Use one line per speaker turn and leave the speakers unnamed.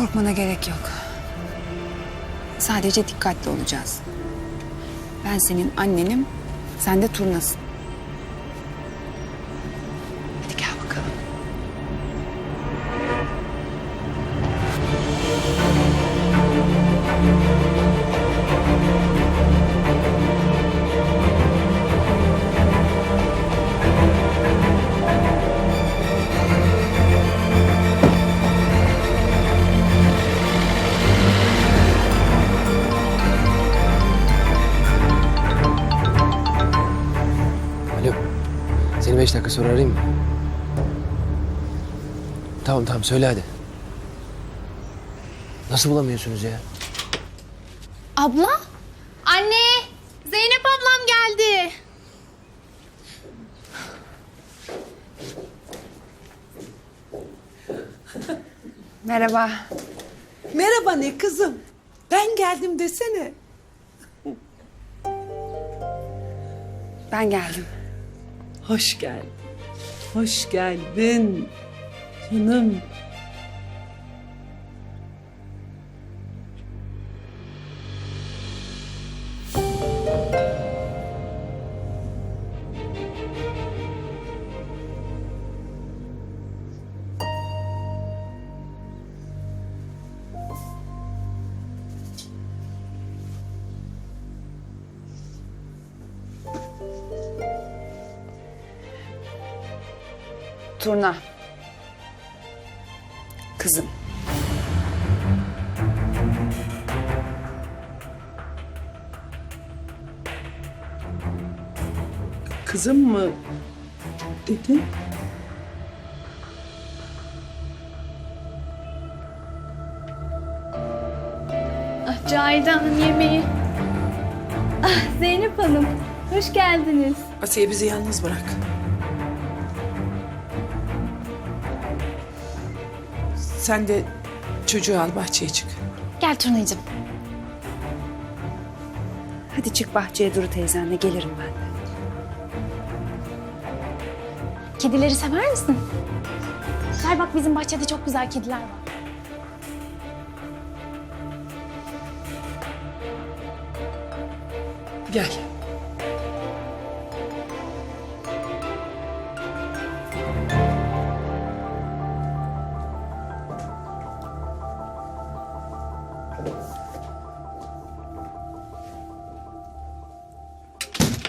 Korkmana gerek yok. Sadece dikkatli olacağız. Ben senin annenim, sen de turnasın.
Beş dakika sonra arayayım mı? Tamam tamam söyle hadi. Nasıl bulamıyorsunuz ya?
Abla? Anne! Zeynep ablam geldi.
Merhaba.
Merhaba ne kızım? Ben geldim desene.
Ben geldim.
Hoş geldin. Hoş geldin. Canım.
Turna. Kızım.
Kızım mı dedin?
Ah, Cahide Hanım yemeği. Ah, Zeynep Hanım, hoş geldiniz.
Asiye bizi yalnız bırak. Sen de çocuğu al bahçeye çık.
Gel Turnacığım.
Hadi çık bahçeye Duru teyzenle gelirim ben de.
Kedileri sever misin? Gel bak bizim bahçede çok güzel kediler var.
Gel. Thank you.